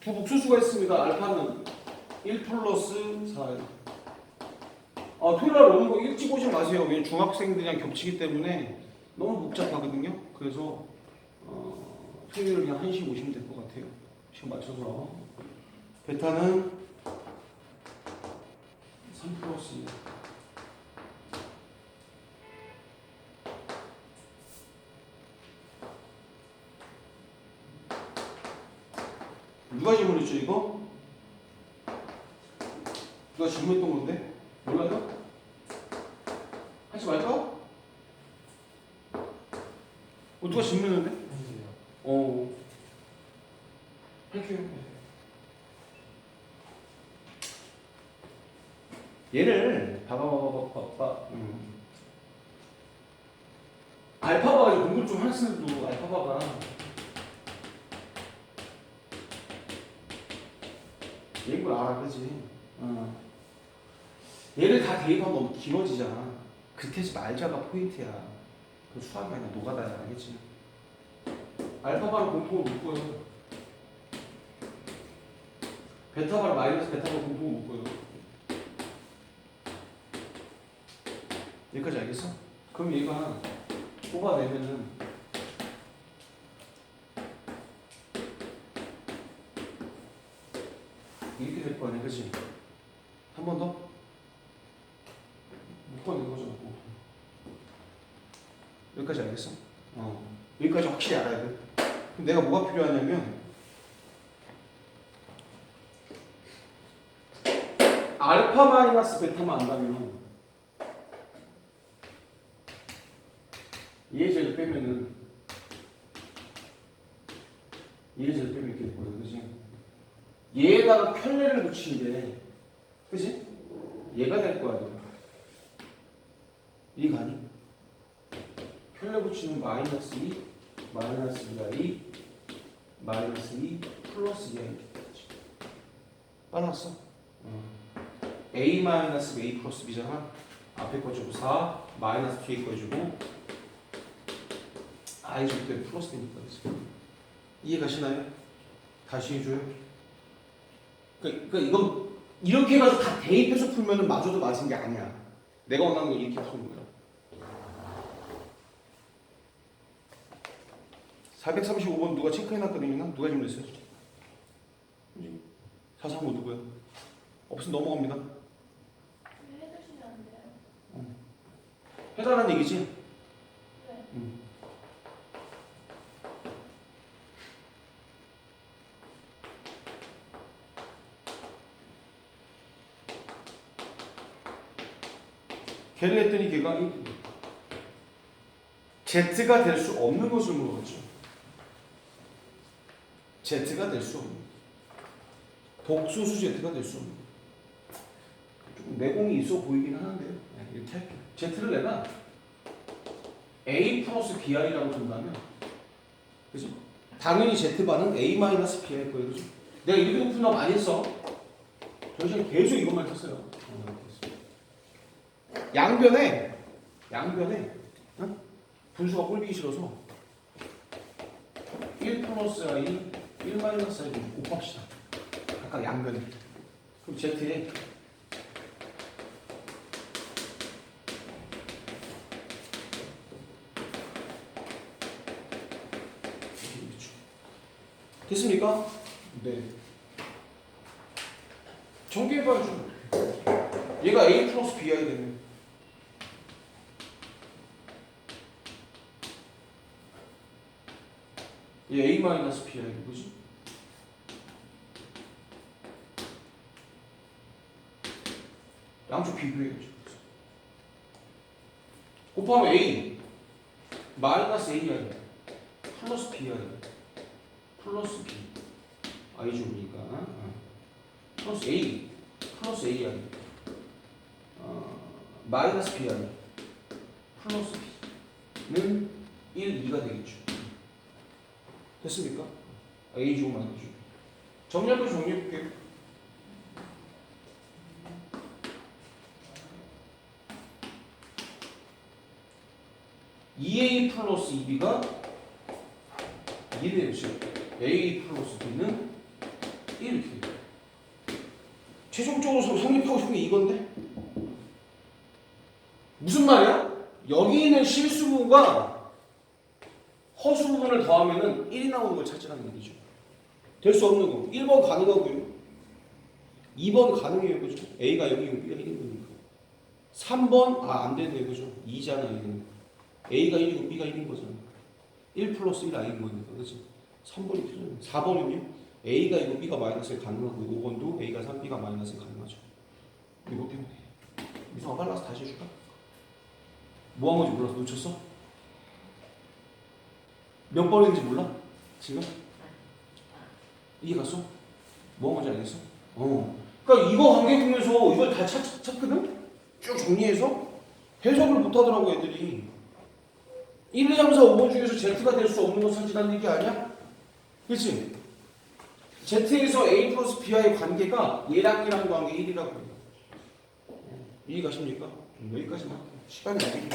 두 복소수가 있습니다. 알파는 1 플러스 4예요. 아, 토요일 날 오는 거 일찍 오지 마세요. 왜냐면 중학생들이랑 겹치기 때문에 너무 복잡하거든요. 그래서 어, 토요일 그냥 1시 오시면 될 것 같아요. 시간 맞춰서. 베타는 3 플러스 2. 누가 질문했죠 이거? 누가 질문했던 건데? 몰라요? 하지 말까? 어, 누가 질문했는데? 어. 할게요. 얘를 봐봐 봐봐 봐봐 봐봐. 음. 알파바가 이제 공부 좀 하시는 알파바가 얘걸 알아 그지? 어. 얘를 다 대입하면 너무 길어지잖아. 그렇게 하지 말자가 포인트야. 그 수학이 아니라 노가다야 알겠지? 알파바를 공통을 묶어요. 베타바를 마이너스 베타바를 공통을 묶어요. 여기까지 알겠어? 그럼 얘가 뽑아내면은 이렇게 될 거 아니야, 그치? 한번 더? 묶어낸 거죠, 뭐. 여기까지 알겠어? 어. 여기까지 확실히 알아야 돼. 내가 뭐가 필요하냐면, 알파 마이너스 베타만 안다면, 얘 제를 빼면은, 얘 제를 빼면 이렇게 됐거든, 그지? 얘에다가 편례를 붙이는데, 그지? 얘가 될 거 아니야. 이가 아니? 편례 붙이는 마이너스 2, 마이너스 2가 2, 마이너스 2, 플러스 2가 이렇게 되지. 빨았어? A 마이너스 A 플러스 B잖아. 앞에 거 주고 4, 마이너스 뒤에 거 주고 I 줄때 플러스 되니까 그지? 이해 가시나요? 다시 해줘요. 그러니까, 그러니까 이건 이렇게 해가지고 다 대입해서 풀면은 마저도 맞은 게 아니야. 내가 원하는 건 이렇게 푸는 거야. 435번 누가 체크해놨거든요. 누가 질문했어요? 435 누구야? 없으면 넘어갑니다. 해주시면 안 돼요? 해달라는 얘기지? 네. 음. 걔를 했더니 걔가 이 Z가 될 수 없는 것을 물어봤죠. Z가 될 수 없는 복소수 Z가 될 수 없는 조금 내공이 있어 보이긴 하는데요. 네, 이렇게 할게요. Z를 내가 A 플러스 BI라고 둔다면 그지? 당연히 Z반은 A 마이너스 BI일 거예요. 그죠? 내가 이렇게 푼다고 많이 했어. 저 시간 계속 이것만 했어요. 양변에 양변에 어? 분수가 꼴리기 싫어서 1 플러스 i 1 마이너스 i 좀 곱합시다. 각각 양변에. 그럼 Z에 됐습니까? 네. 정비해봐야죠. 얘가 A 플러스 BI 되면 얘 A 마이너스 BI 누구지? 양쪽 비교해야죠. 곱하면 A 마이너스 AI 플러스 BI 플러스 B i 줍니까? 어. 플러스 A 플러스 AI 어, 마이너스 BI 플러스 B는 1, 2가 되겠죠. 됐습니까? A 주고 마이너스 주고 정리할 거 정리해 볼게요. 이 a 플러스 2b가 2래요 지금. A 플러스 B는 이렇게. 최종적으로 성- 성립하고 싶은 게 이건데? 무슨 말이야? 여기 있는 실수 부분과 허수 부분을 더하면은 1이 나오는 걸 찾으라는 얘기죠. 될 수 없는 거. 1번 가능하고요. 2번 가능해요. 그죠? A가 0이고 B가 1인 거니까. 3번 아, 안 되네. 그죠? 2잖아. 얘는. A가 1이고 B가 1인 거잖아. 1 플러스 1 아닌 거니까. 그지? 3번이 틀려요. 4번은요? A가 이고 B가 마이너스에 가능하고 5번도 A가 3, B가 마이너스에 가능하죠. 이거 때문에. 미성아 빨라서 다시 해줄까? 뭐한 건지 몰라서 놓쳤어? 몇 번인지 몰라? 지금? 이해 갔어? 뭐한 건지 알겠어? 어. 그러니까 이거 관계 보면서 이걸 다 찾, 찾거든? 쭉 정리해서 해석을 못 하더라고 애들이. 1, 2, 3, 4, 5번 중에서 Z가 될 수 없는 건 사실한 얘기 아니야? 그치? Z에서 A 플러스 B와의 관계가 얘랑 얘랑 관계 1이라고 해요. 이해 가십니까? 여기까지만. 시간이 많이